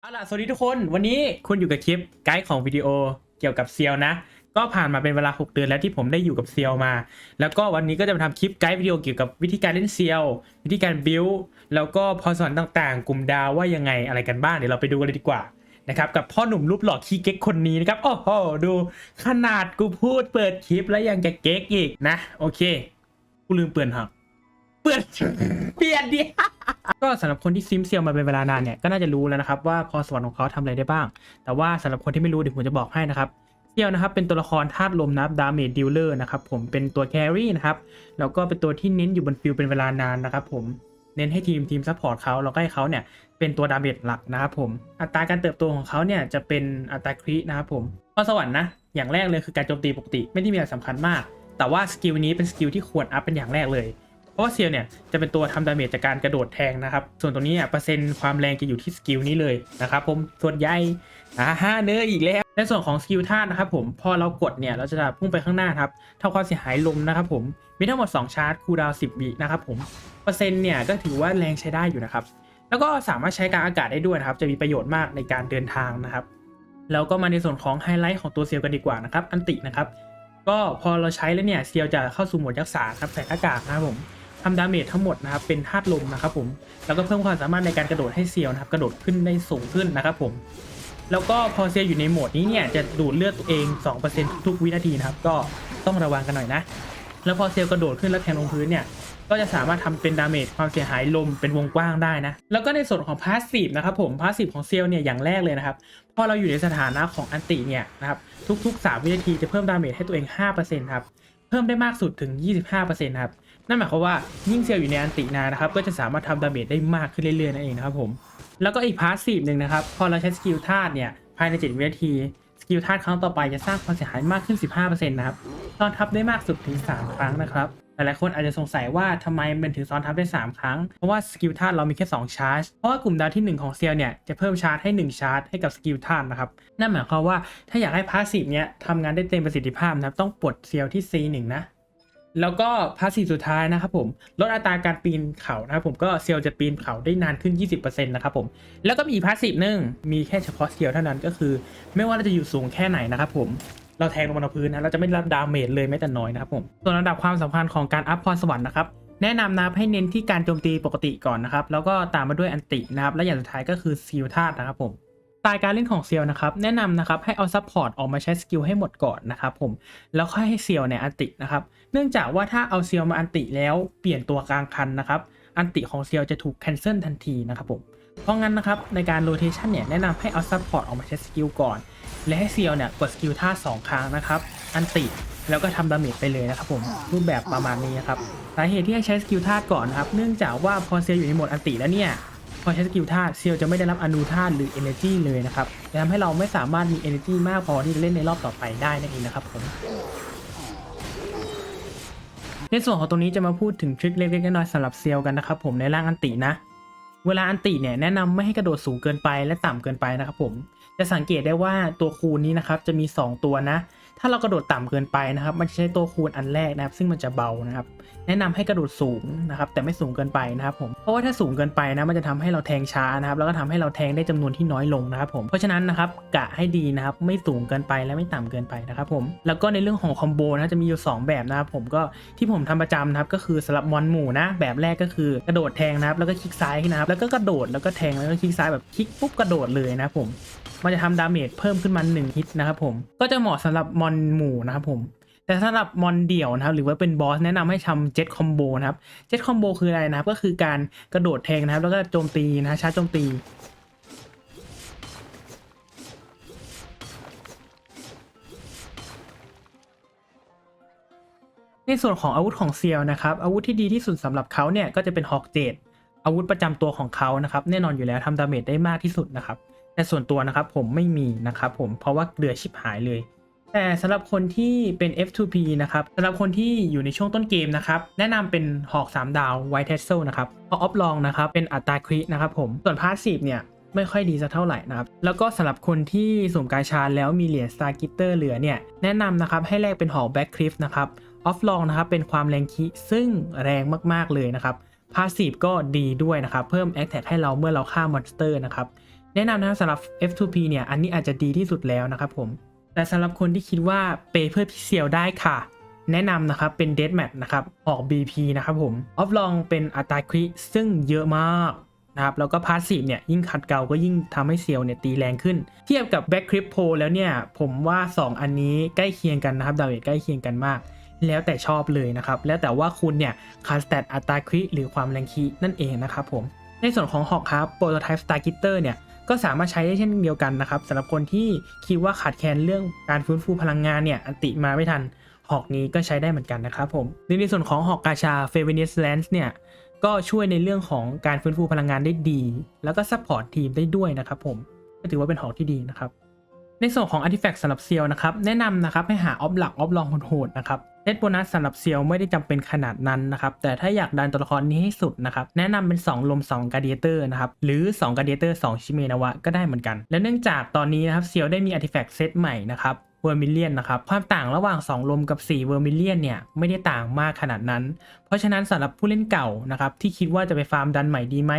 เอาล่ะสวัสดีทุกคนวันนี้คุณอยู่กับคลิปไกด์ของวิดีโอเกี่ยวกับเซียวนะ ก็ผ่านมาเป็นเวลา 6 เดือนแล้วที่ผมได้อยู่กับเซียวมา แล้วก็วันนี้ก็จะมาทำคลิปไกด์วิดีโอเกี่ยวกับวิธีการเล่นเซียววิธีการบิวแล้วก็พรสวรรค์ต่างๆ กลุ่มดาวว่ายังไงอะไรกันบ้างเดี๋ยวเราไปดูกันเลยดีกว่านะครับกับพ่อหนุ่มรูปหล่อขี้เก๊กคนนี้นะครับโอ้โหดูขนาดกูพูดเปิดคลิปแล้วยังจะเก๊กอีกนะ โอเคกูลืมเปลี่ยนหักเปลี่ยนเปลี่ยนดิ ก็สำหรับคนที่ซิมเซียวมาเป็นเวลานานเนี่ยก็น่าจะรู้แล้วนะครับว่าพรสวรรค์ของเขาทำอะไรได้บ้าง แต่ว่าสำหรับคนที่ไม่รู้เดี๋ยวผมจะบอกให้นะครับเซียวนะครับเป็นตัวละครธาตุลมนับดาเมจดิลเลอร์นะครับผมเป็นตัวแครี่นะครับแล้วก็เป็นตัวที่เน้นอยู่บนฟิลเป็นเวลานานนะครับผมเน้นให้ทีมทีมซัพพอร์ตเขาแล้วก็ให้เขาเนี่ยเป็นตัวดาเมจหลักนะครับผมอัตราการเติบโตของเขาเนี่ยจะเป็นอัตราครินะครับผมพรสวรรค์นะอย่างแรกเลยคือการโจมตีปกติไม่ได้มีอะไรสำคัญมาก แต่ว่าสกิลนี้เป็นสกิลที่ควรอัพเป็นอย่างแรกเลย ราะว่าเซียวเนี่ยจะเป็นตัวทำดาเมจจากการกระโดดแทงนะครับ ส่วนตรงนี้เนี่ยเปอร์เซ็นต์ความแรงจะอยู่ที่สกิลนี้เลยนะครับผมส่วนใหญ่อ่าห้าเนื้ออีกแล้วในส่วนของสกิลธาตุนะครับผมพอเรากดเนี่ยเราจะพุ่งไปข้างหน้าครับเท่าความเสียหายลมนะครับผมมีทั้งหมด 2 ชาร์จคูลดาวน์10วินะครับผมเปอร์เซ็นต์เนี่ยก็ถือว่าแรงใช้ได้อยู่นะครับแล้วก็สามารถใช้กลางอากาศได้ด้วยนะครับ จะมีประโยชน์มากในการเดินทางนะครับ แล้วก็มาในส่วนของไฮไลท์ของตัวเซียวกันดีกว่านะครับ อันตินะครับ ก็พอเราใช้แล้วเนี่ย เซียวจะเข้าสู่โหมดยักษ์ษาครับใส่หน้ากากนะครับผม ทำดาเมจทั้งหมดนะครับเป็นธาตุลมนะครับผมแล้วก็เพิ่มความสามารถในการกระโดดให้เซียวนะครับกระโดดขึ้นได้สูงขึ้นนะครับผมแล้วก็พอเซียวอยู่ในโหมดนี้เนี่ยจะดูดเลือดตัวเอง 2%ทุกๆวินาทีนะครับก็ต้องระวังกันหน่อยนะ แล้วพอเซลล์กระโดดขึ้นแล้วแทงลงพื้นเนี่ยก็จะสามารถทำเป็นดาเมจความเสียหายลมเป็นวงกว้างได้นะ แล้วก็ในส่วนของพาสซีฟนะครับผมพาสซีฟของเซลล์เนี่ยอย่างแรกเลยนะครับ พอเราอยู่ในสถานะของอันติเนี่ยนะครับทุกๆ 3 วินาทีจะเพิ่มดาเมจให้ตัวเอง 5%ครับ เพิ่มได้มากสุดถึง 25%ครับ นั่นหมายความว่ายิ่งเซลล์อยู่ในอันตินานนะครับก็จะสามารถทำดาเมจได้มากขึ้นเรื่อยๆนั่นเองนะครับผมแล้วก็อีกพาสซีฟหนึ่งนะครับพอเราใช้สกิลธาตุเนี่ยภายใน7วินาทีสกิลธาตุครั้งต่อไปจะสร้างความเสียหายมากขึ้น 15%นะครับซ้อนทับได้มากสุดถึง 3 ครั้งนะครับหลายๆคนอาจจะสงสัยว่าทำไมมันถึงซ้อนทับได้ 3 ครั้ง เพราะว่าสกิลธาตุเรามีแค่ 2 ชาร์จ เพราะว่ากลุ่มดาวที่ 1 ของเซียลเนี่ยจะเพิ่มชาร์จให้ 1 ชาร์จให้กับสกิลธาตุนะครับ นั่นหมายความว่าถ้าอยากให้พาสซีฟเนี้ยทำงานได้เต็มประสิทธิภาพนะครับต้องปลดเซียลที่ C1 นะ แล้วก็พาสีสุดท้ายนะครับผมลดอัตราการปีนเขานะครับผมก็เซลล์จะปีนเขาได้นานขึ้น 20%นะครับผมแล้วก็มีพาสีหนึ่งมีแค่เฉพาะเซลล์เท่านั้นก็คือ ไม่ว่าเราจะอยู่สูงแค่ไหนนะครับผมเราแทงลงบนพื้นนะเราจะไม่รับดาเมจเลยแม้แต่น้อยนะครับผมส่วนระดับความสำคัญของการอัพพรสวรรค์นะครับแนะนำนะครับให้เน้นที่การโจมตีปกติก่อนนะครับแล้วก็ตามมาด้วยอันตินะครับและอย่างสุดท้ายก็คือซีลธาตุนะครับผม ไตล์การเล่นของเซียวนะครับแนะนำนะครับให้เอาซัพพอร์ตออกมาใช้สกิลให้หมดก่อนนะครับผมแล้วค่อยให้เซียวเนี่ยอันตินะครับเนื่องจากว่าถ้าเอาเซียวมาอันติแล้วเปลี่ยนตัวกลางคันนะครับอันติของเซียวจะถูกแคนเซิลทันทีนะครับผมเพราะงั้นนะครับในการโรเทชันเนี่ยแนะนำให้เอาซัพพอร์ตออกมาใช้สกิลก่อน และให้เซียวเนี่ยกดสกิลท่าสองครั้งนะครับอันติแล้วก็ทำดาเมจไปเลยนะครับผมรูปแบบประมาณนี้นะครับสาเหตุที่ให้ใช้สกิลธาตุก่อนนะครับเนื่องจากว่าพอเซียวอยู่ในโหมดอันติแล้วเนี่ย พอใช้สกิลธาตุเซียวจะไม่ได้รับอนูธาตุหรือ Energy เลยนะครับจะทำให้เราไม่สามารถมี Energy มากพอที่จะเล่นในรอบต่อไปได้นั่นเองนะครับผมในส่วนของตรงนี้จะมาพูดถึงทริคเล็กๆน้อยๆสำหรับเซียวกันนะครับผมในร่างอันตินะ เวลาอันติเนี่ยแนะนำไม่ให้กระโดดสูงเกินไปและต่ำเกินไปนะครับผม จะสังเกตได้ว่าตัวคูณนี้นะครับจะมี 2 ตัวนะ ถ้าเรากระโดดต่ำเกินไปนะครับ มันจะใช้ตัวคูณอันแรกนะครับ ซึ่งมันจะเบานะครับ แนะนำให้กระโดดสูงนะครับ แต่ไม่สูงเกินไปนะครับผม เพราะว่าถ้าสูงเกินไปนะ มันจะทำให้เราแทงช้านะครับ แล้วก็ทำให้เราแทงได้จำนวนที่น้อยลงนะครับผม เพราะฉะนั้นนะครับกะให้ดีนะครับ ไม่สูงเกินไปและไม่ต่ำเกินไปนะครับผม แล้วก็ในเรื่องของคอมโบนะจะมีอยู่ 2 แบบนะครับผมก็ที่ผมทำประจำนะครับก็คือสำหรับมอนหมู่นะ แบบแรกก็คือกระโดดแทงนะครับ แล้วก็คลิกซ้ายนะครับ แล้วก็กระโดดแล้วก็แทงแล้วก็คลิกซ้ายแบบคลิกปุ๊บกระโดดเลยนะครับผม มันจะทำดาเมจเพิ่มขึ้นมา1ฮิตนะครับผมก็จะเหมาะสำหรับมอนหมู่นะครับผมแต่สำหรับมอนเดี่ยวนะครับหรือว่าเป็นบอสแนะนำให้ทำเจ็ตคอมโบนะครับเจ็ตคอมโบคืออะไรนะครับก็คือการกระโดดแทงนะครับ แล้วก็โจมตีนะชาร์จโจมตี ในส่วนของอาวุธของเซียวนะครับ อาวุธที่ดีที่สุดสำหรับเขาเนี่ยก็จะเป็นฮอกเจดอาวุธประจำตัวของเขานะครับ แน่นอนอยู่แล้วทำดาเมจได้มากที่สุดนะครับ แต่ส่วนตัวนะครับผมไม่มีนะครับผมเพราะว่าเดือชิบหายเลย แต่สำหรับคนที่เป็น F2P นะครับสำหรับคนที่อยู่ในช่วงต้นเกมนะครับแนะนำเป็นหอก 3 ดาว White t a s s e l นะครับพอออฟลองนะครับเป็นอัตราครินะครับผมส่วนพาสซีฟเนี่ยไม่ค่อยดีสักเท่าไหร่นะครับ แล้วก็สำหรับคนที่สุ่มกาชาแล้วมีเหรียญ Star g i t t e r เหลือเนี่ย แนะนำนะครับให้แลกเป็นหอก Back Cliff นะครับออฟลองนะครับเป็นความแรงคิซึ่งแรงมากๆเลยนะครับพาสซีฟก็ดีด้วยนะครับ เพิ่ม a t t a c k ให้เราเมื่อเราฆ่ามอนสเตอร์นะครับ แนะนำนะครับสำหรับ F2P เนี่ย อันนี้อาจจะดีที่สุดแล้วนะครับผม แต่สำหรับคนที่คิดว่าเปย์เพื่อพี่เซียวได้ค่ะ แนะนำนะครับเป็น Dead Match นะครับ ออก BP นะครับผม ออฟลองเป็นอัตราคริซึ่งเยอะมากนะครับ แล้วก็พาสซีฟเนี่ย ยิ่งขัดเกลาก็ยิ่งทำให้เซียวเนี่ยตีแรงขึ้น เทียบกับ Back Crypt Pro แล้วเนี่ย ผมว่า 2 อันนี้ใกล้เคียงกันนะครับดาเมจใกล้เคียงกันมากแล้วแต่ชอบเลยนะครับ แล้วแต่ว่าคุณเนี่ยคาสแตตอัตราคริหรือความแรงคีนั่นเองนะครับผม ในส่วนของหอกครับ Prototype Star Gitter เนี่ย ก็สามารถใช้ได้เช่นเดียวกันนะครับสำหรับคนที่คิดว่าขาดแคลนเรื่องการฟื้นฟูพลังงานเนี่ยอันติมาไม่ทันหอกนี้ก็ใช้ได้เหมือนกันนะครับผมในส่วนของหอกกาชาเฟเวเนสแลนส์เนี่ยก็ช่วยในเรื่องของการฟื้นฟูพลังงานได้ดี แล้วก็ซัพพอร์ตทีมได้ด้วยนะครับผมก็ถือว่าเป็นหอกที่ดีนะครับ ในส่วนของ Artifact สำหรับเซียวนะครับแนะนำนะครับให้หาออฟหลักออฟลองโหดๆนะครับเลดโบนัสสำหรับเซียวไม่ได้จำเป็นขนาดนั้นนะครับแต่ถ้าอยากดันตัวละครนี้ให้สุดนะครับแนะนำเป็น 2 ลม2 g a d i a t o r นะครับหรือ2 g a d i a t o r 2ชิเมนาวะก็ได้เหมือนกัน และเนื่องจากตอนนี้นะครับเซียวได้มี Artifact เซตใหม่นะครับเวอร์มิเลียนนะครับความต่างระหว่าง 2 ลมกับ 4 เวอร์มิเลียนเนี่ยไม่ได้ต่างมากขนาดนั้นเพราะฉะนั้นสำหรับผู้เล่นเก่านะครับที่คิดว่าจะไปฟาร์มดันใหม่ดีไหม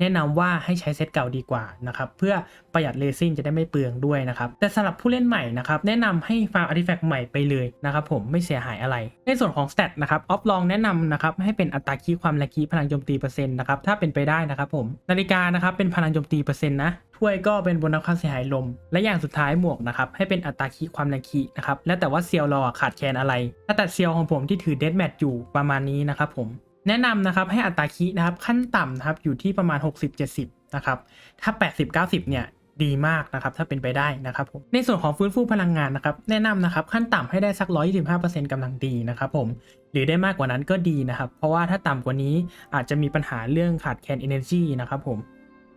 แนะนำว่าให้ใช้เซตเก่าดีกว่านะครับเพื่อประหยัดเลซิ่งจะได้ไม่เปลืองด้วยนะครับแต่สำหรับผู้เล่นใหม่นะครับแนะนำให้ฟาร์มอาร์ติแฟกต์ใหม่ไปเลยนะครับผมไม่เสียหายอะไร ในส่วนของสเตตนะครับออฟลองแนะนำนะครับให้เป็นอัตราคีความแรงคีพลังโจมตีเปอร์เซ็นต์นะครับถ้าเป็นไปได้นะครับผมนาฬิกานะครับเป็นพลังโจมตีเปอร์เซ็นต์นะถ้วยก็เป็นบนนับความเสียหายลม และอย่างสุดท้ายหมวกนะครับให้เป็นอัตราคีความแรงคีนะครับแล้วแต่ว่าเซียวรอขาดแคลนอะไรถ้าตัดเซียวของผมที่ถือเดดแมทอยู่ประมาณนี้นะครับผมแนะนำนะครับให้อัตราคีนะครับขั้นต่ำนะครับอยู่ที่ประมาณ 60-70นะครับถ้า 80-90เนี่ยดีมากนะครับถ้าเป็นไปได้นะครับผมในส่วนของฟื้นฟูพลังงานนะครับแนะนำนะครับขั้นต่ำให้ได้สัก 125%กำลังดีนะครับผมหรือได้มากกว่านั้นก็ดีนะครับ เพราะว่าถ้าต่ำกว่านี้อาจจะมีปัญหาเรื่องขาดแคลน energy นะครับผม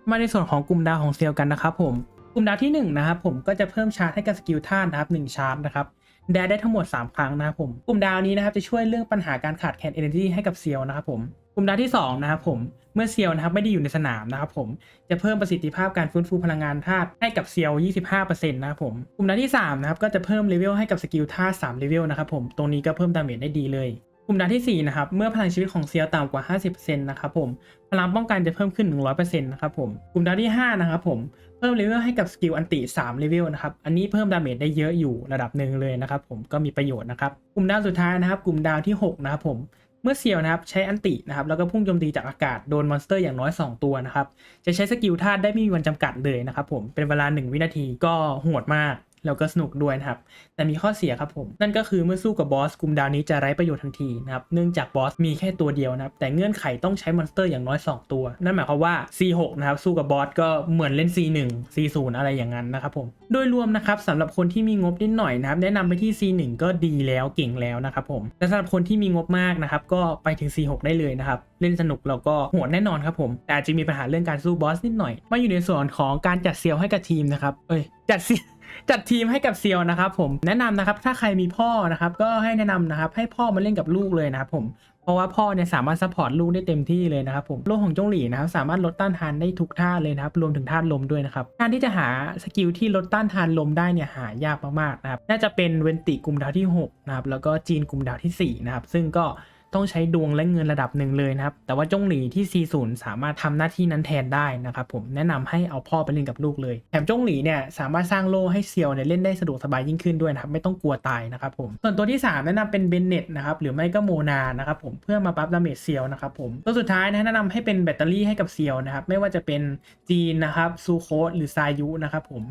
มาในส่วนของกลุ่มดาวของเซลล์กันนะครับผมกลุ่มดาวที่1นะครับผมก็จะเพิ่มชาร์จให้กับสกิลท่านนะครับ1ชาร์จนะครับ แดดได้ทั้งหมด 3 ครั้งนะครับผม กลุ่มดาวนี้นะครับจะช่วยเรื่องปัญหาการขาดแคลน energy ให้กับเซียวนะครับผม กลุ่มดาวที่2นะครับผม เมื่อเซียวนะครับไม่ได้อยู่ในสนามนะครับผม จะเพิ่มประสิทธิภาพการฟื้นฟูพลังงานธาตุให้กับเซียว25%นะครับผม กลุ่มดาวที่3นะครับก็จะเพิ่มเลเวลให้กับสกิลธาตุ3เลเวลนะครับผม ตรงนี้ก็เพิ่มดาเมจได้ดีเลยกลุ่มดาวที่4นะครับ เมื่อพลังชีวิตของเซียวต่ำกว่า 50%นะครับผม พลังป้องกันจะเพิ่มขึ้น 100%นะครับผม กลุ่มดาวที่5นะครับผม เพิ่มเลเวลให้กับสกิลอันติ3เลเวลนะครับ อันนี้เพิ่มดาเมจได้เยอะอยู่ระดับหนึ่งเลยนะครับผมก็มีประโยชน์นะครับ กลุ่มดาวสุดท้ายนะครับ กลุ่มดาวที่ 6 นะครับผม เมื่อเซียวนะครับใช้อันตินะครับแล้วก็พุ่งโจมตีจากอากาศโดนมอนสเตอร์อย่างน้อย 2 ตัวนะครับ จะใช้สกิลธาตุได้ไม่มีวันจำกัดเลยนะครับผมเป็นเวลา 1 วินาทีก็โหดมาก แล้วก็สนุกด้วยนะครับ แต่มีข้อเสียครับผม นั่นก็คือเมื่อสู้กับบอสกลุ่มดาวนี้จะไร้ประโยชน์ทันทีนะครับ เนื่องจากบอสมีแค่ตัวเดียวนะครับ แต่เงื่อนไขต้องใช้มอนสเตอร์อย่างน้อย 2 ตัว นั่นหมายความว่า C6 นะครับ สู้กับบอสก็เหมือนเล่น C1 C0 อะไรอย่างนั้นนะครับผม โดยรวมนะครับสำหรับคนที่มีงบนิดหน่อยนะครับ แนะนำไปที่ C1 ก็ดีแล้วเก่งแล้วนะครับผม แต่สำหรับคนที่มีงบมากนะครับ ก็ไปถึง C6 ได้เลยนะครับ เล่นสนุกแล้วก็โหดแน่นอนครับผม แต่อาจจะมีปัญหาเรื่องการสู้บอสนิดหน่อยมาอยู่ในส่วนของการจัดเซียวให้กับทีมนะครับ เอ้ย จัดเซียว จัดทีมให้กับเซียวนะครับผมแนะนำนะครับถ้าใครมีพ่อนะครับก็ให้แนะนำนะครับให้พ่อมาเล่นกับลูกเลยนะครับผมเพราะว่าพ่อเนี่ยสามารถซัพพอร์ตลูกได้เต็มที่เลยนะครับผมโลกของจงหลีนะครับสามารถลดต้านทานได้ทุกท่าเลยนะครับรวมถึงธาตุลมด้วยนะครับการที่จะหาสกิลที่ลดต้านทานลมได้เนี่ยหายากมากๆนะครับน่าจะเป็นเวนติกลุ่มดาวที่6นะครับแล้วก็จีนกลุ่มดาวทีสี่4นะครับซึ่งก็ ต้องใช้ดวงและเงินระดับหนึ่งเลยนะครับ แต่ว่าจงหลีที่ C0 สามารถทำหน้าที่นั้นแทนได้นะครับผมแนะนำให้เอาพ่อไปเล่นกับลูกเลยแถมจงหลีเนี่ยสามารถสร้างโล่ให้เซียวเนี่ยเล่นได้สะดวกสบายยิ่งขึ้นด้วยนะครับไม่ต้องกลัวตายนะครับผมส่วนตัวที่ 3 แนะนำเป็นเบนเน็ตนะครับหรือไม่ก็โมนานะครับผมเพื่อมาปั๊บดาเมจเซียวนะครับผมตัวสุดท้ายนะแนะนำให้เป็นแบตเตอรี่ให้กับเซียวนะครับไม่ว่าจะเป็นจีนนะครับซูโคสหรือซายุนะครับผม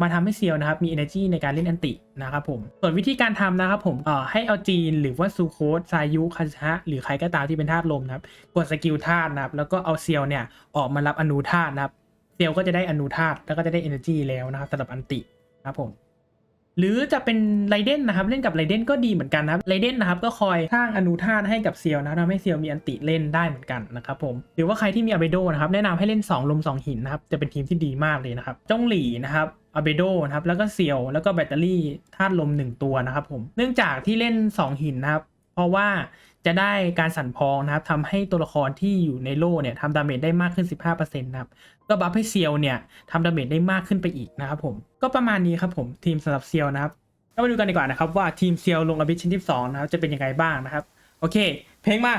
มาทำให้เซียวนะครับมี energy ในการเล่นอันตินะครับผมส่วนวิธีการทำนะครับผมเอ่อให้เอาจีนหรือว่าซูโคสซายุคาชะหรือใครก็ตามที่เป็นธาตุลมนะครับกดสกิลธาตุนะครับแล้วก็เอาเซียวเนี่ยออกมารับอนุธาตุนะครับเซียวก็จะได้อนุธาตุแล้วก็จะได้ energy แล้วนะครับสำหรับอันตินะครับผม หรือจะเป็นไรเดนนะครับเล่นกับไรเดนก็ดีเหมือนกันนะครับไรเดนนะครับก็คอยสร้างอนุธาตให้กับเซียวนะทำให้เซียวมีอันติเล่นได้เหมือนกันนะครับผมหรือว่าใครที่มีอาเบโดนะครับแนะนำให้เล่น 2 ลม 2 หินนะครับจะเป็นทีมที่ดีมากเลยนะครับจ้องหลี่นะครับอาเบโดนะครับแล้วก็เซียวแล้วก็แบตเตอรี่ธาตุลม 1 ตัวนะครับผมเนื่องจากที่เล่น 2 หินนะครับเพราะว่า จะได้การสั่นพองนะครับทำให้ตัวละครที่อยู่ในโล่เนี่ยทำดาเมจได้มากขึ้น 15%นะครับก็บัฟให้เซียวเนี่ยทำดาเมจได้มากขึ้นไปอีกนะครับผมก็ประมาณนี้ครับผมทีมสำหรับเซียวนะครับก็มาดูกันดีกว่านะครับว่าทีมเซียวลงอบิชชิ้นที่2นะครับจะเป็นยังไงบ้างนะครับ โอเค เพลงมา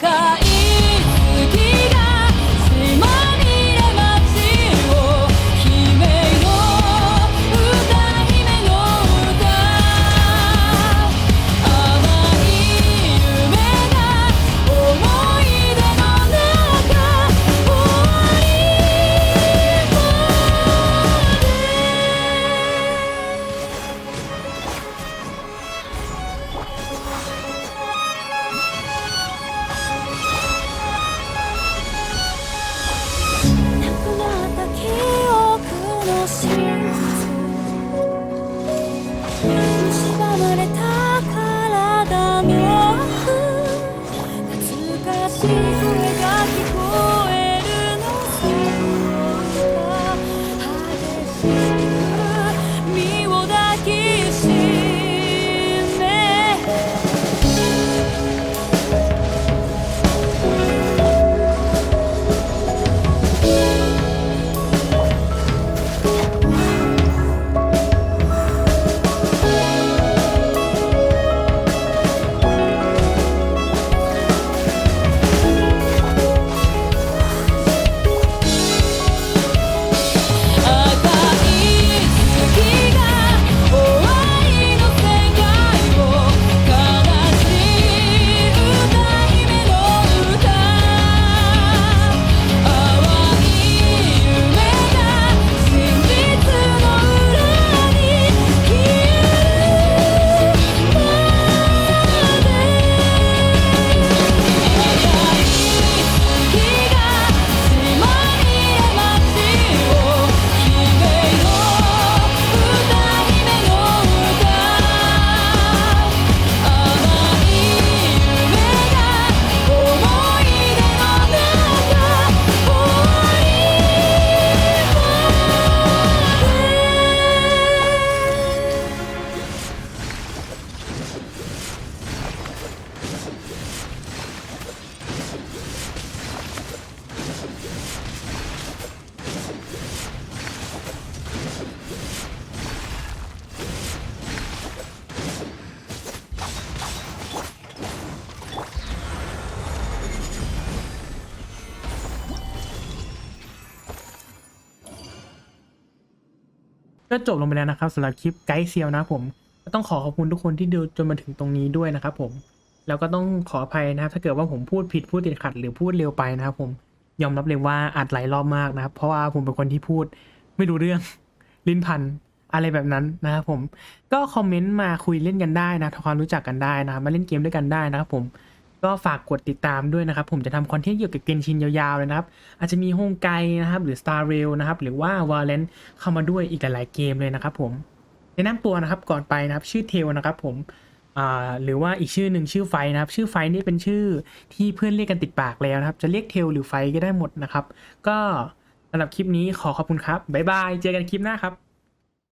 Пока 西风 ก็จบลงไปแล้วนะครับสำหรับคลิปไกด์เซียวนะผมก็ต้องขอขอบคุณทุกคนที่ดูจนมาถึงตรงนี้ด้วยนะครับผมแล้วก็ต้องขออภัยนะครับ ถ้าเกิดว่าผมพูดผิดพูดติดขัด หรือพูดเร็วไปนะครับผมยอมรับเลยว่าอัดหลายรอบมากนะครับ เพราะว่าผมเป็นคนที่พูดไม่รู้เรื่องลิ้นพันอะไรแบบนั้นนะครับผมก็คอมเมนต์มาคุยเล่นกันได้นะทำความรู้จักกันได้นะมาเล่นเกมด้วยกันได้นะครับผม ก็ฝากกดติดตามด้วยนะครับ ผมจะทำคอนเทนต์เกี่ยวกับเกมชินยาวๆเลยนะครับ อาจจะมีฮงไกนะครับ หรือ Star Rail นะครับ หรือว่า Valorant เข้ามาด้วยอีกหลายๆเกมเลยนะครับผมแนะนำตัวนะครับก่อนไปนะครับชื่อเทลนะครับผมหรือว่าอีกชื่อหนึ่งชื่อไฟนะครับ ชื่อไฟนี่เป็นชื่อที่เพื่อนเรียกกันติดปากแล้วนะครับ จะเรียกเทลหรือไฟก็ได้หมดนะครับ ก็สำหรับคลิปนี้ขอขอบคุณครับบ๊ายบายเจอกันคลิปหน้าครับ